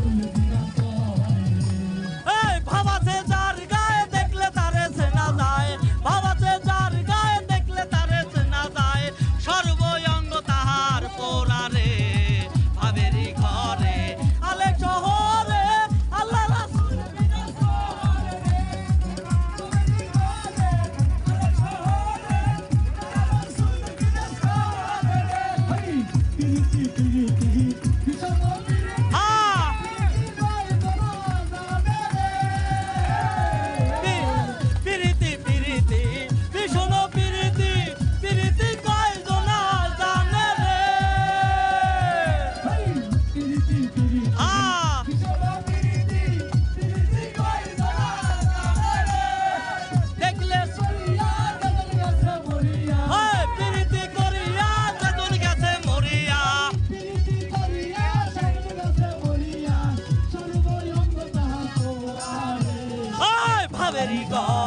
그러면 내가 또 Merry God.